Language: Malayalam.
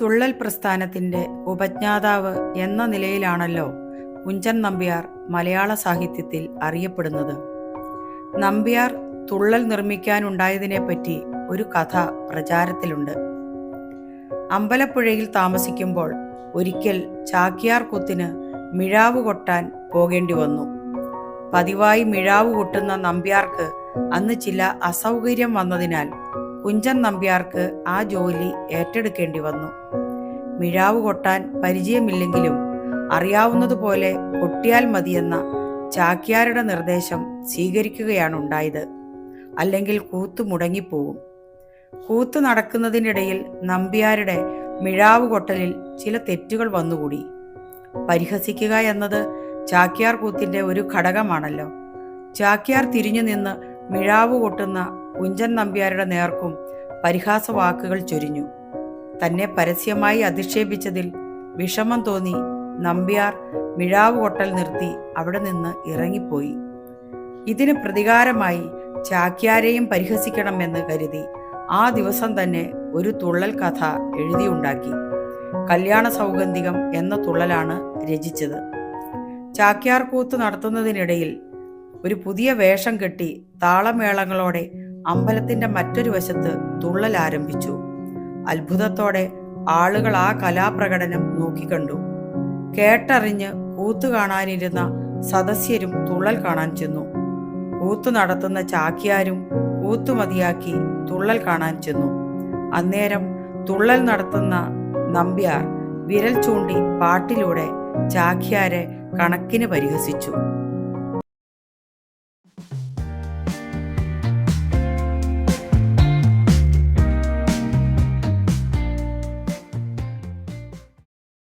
തുള്ളൽ പ്രസ്ഥാനത്തിന്റെ ഉപജ്ഞാതാവ് എന്ന നിലയിലാണല്ലോ കുഞ്ചൻ നമ്പ്യാർ മലയാള സാഹിത്യത്തിൽ അറിയപ്പെടുന്നത്. നമ്പ്യാർ തുള്ളൽ നിർമ്മിക്കാനുണ്ടായതിനെപ്പറ്റി ഒരു കഥ പ്രചാരത്തിലുണ്ട്. അമ്പലപ്പുഴയിൽ താമസിക്കുമ്പോൾ ഒരിക്കൽ ചാക്യാർ കുത്തിന് മിഴാവ് കൊട്ടാൻ പോകേണ്ടി വന്നു. പതിവായി മിഴാവ് കൊട്ടുന്ന നമ്പ്യാർക്ക് അന്ന് ചില അസൗകര്യം വന്നതിനാൽ കുഞ്ചൻ നമ്പ്യാർക്ക് ആ ജോലി ഏറ്റെടുക്കേണ്ടി വന്നു. മിഴാവ് കൊട്ടാൻ പരിചയമില്ലെങ്കിലും അറിയാവുന്നതുപോലെ കൊട്ടിയാൽ മതിയെന്ന ചാക്യാരുടെ നിർദ്ദേശം സ്വീകരിക്കുകയാണ് ഉണ്ടായത് അല്ലെങ്കിൽ കൂത്ത് മുടങ്ങിപ്പോവും. കൂത്ത് നടക്കുന്നതിനിടയിൽ നമ്പ്യാരുടെ മിഴാവ് കൊട്ടലിൽ ചില തെറ്റുകൾ വന്നുകൂടി. പരിഹസിക്കുക എന്നത് ചാക്യാർ കൂത്തിന്റെ ഒരു ഘടകമാണല്ലോ. ചാക്യാർ തിരിഞ്ഞു നിന്ന് മിഴാവ് കൊട്ടുന്ന കുഞ്ചൻ നമ്പ്യാരുടെ നേർക്കും പരിഹാസ വാക്കുകൾ ചൊരിഞ്ഞു. തന്നെ പരസ്യമായി അധിക്ഷേപിച്ചതിൽ വിഷമം തോന്നി നമ്പ്യാർ മിഴാവ് കൊട്ടൽ നിർത്തി അവിടെ നിന്ന് ഇറങ്ങിപ്പോയി. ഇതിന് പ്രതികാരമായി ചാക്യാരെയും പരിഹസിക്കണമെന്ന് കരുതി ആ ദിവസം തന്നെ ഒരു തുള്ളൽ കഥ എഴുതിയുണ്ടാക്കി. കല്യാണ സൗഗന്ധികം എന്ന തുള്ളലാണ് രചിച്ചത്. ചാക്യാർ കൂത്ത് നടത്തുന്നതിനിടയിൽ ഒരു പുതിയ വേഷം കെട്ടി താളമേളങ്ങളോടെ അമ്പലത്തിന്റെ മറ്റൊരു വശത്ത് തുള്ളൽ ആരംഭിച്ചു. അത്ഭുതത്തോടെ ആളുകൾ ആ കലാപ്രകടനം നോക്കിക്കണ്ടു കേട്ടറിഞ്ഞ് കൂത്ത് കാണാനിരുന്ന സദസ്യരും തുള്ളൽ കാണാൻ ചെന്നു. കൂത്ത് നടത്തുന്ന ചാക്യാരും കൂത്തു മതിയാക്കി തുള്ളൽ കാണാൻ ചെന്നു. അന്നേരം തുള്ളൽ നടത്തുന്ന നമ്പ്യാർ വിരൽ ചൂണ്ടി പാട്ടിലൂടെ ചാക്യാരെ കണക്കിന് പരിഹസിച്ചു.